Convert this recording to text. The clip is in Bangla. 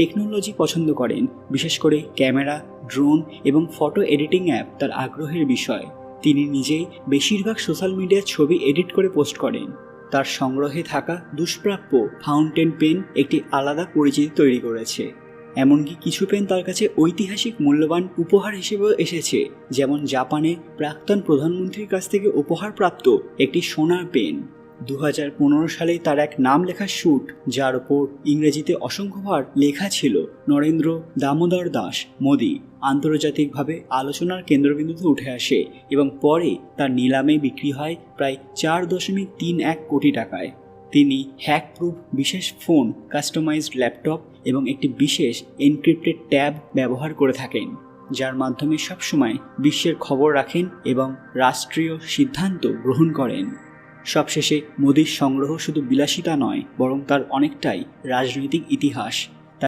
টেকনোলজি পছন্দ করেন, বিশেষ করে ক্যামেরা, ড্রোন এবং ফটো এডিটিং অ্যাপ তার আগ্রহের বিষয়। তিনি নিজেই বেশিরভাগ সোশ্যাল মিডিয়ার ছবি এডিট করে পোস্ট করেন। তার সংগ্রহে থাকা দুষ্প্রাপ্য ফাউন্টেন পেন একটি আলাদা পরিচিতি তৈরি করেছে। এমনকি কিছু পেন তার কাছে ঐতিহাসিক মূল্যবান উপহার হিসেবেও এসেছে, যেমন জাপানে প্রাক্তন প্রধানমন্ত্রীর কাছ থেকে উপহারপ্রাপ্ত একটি সোনার পেন। দু হাজার পনেরো সালে তার এক নাম লেখা শ্যুট যার ওপর ইংরেজিতে অসংখ্যবার লেখা ছিল, নরেন্দ্র দামোদর দাস, মোদি। আন্তর্জাতিকভাবে আলোচনার কেন্দ্রবিন্দুতে উঠে আসে এবং পরে তার নিলামে বিক্রি হয় প্রায় চার দশমিক তিন এক কোটি টাকায়। তিনি হ্যাক প্রুফ বিশেষ ফোন কাস্টমাইজড ল্যাপটপ এবং একটি বিশেষ এনক্রিপ্টেড ট্যাব ব্যবহার করে থাকেন, যার মাধ্যমে সবসময় বিশ্বের খবর রাখেন এবং রাষ্ট্রীয় সিদ্ধান্ত গ্রহণ করেন। সবশেষে মোদির সংগ্রহ শুধু বিলাসিতা নয় বরং তার অনেকটাই রাজনৈতিক ইতিহাস।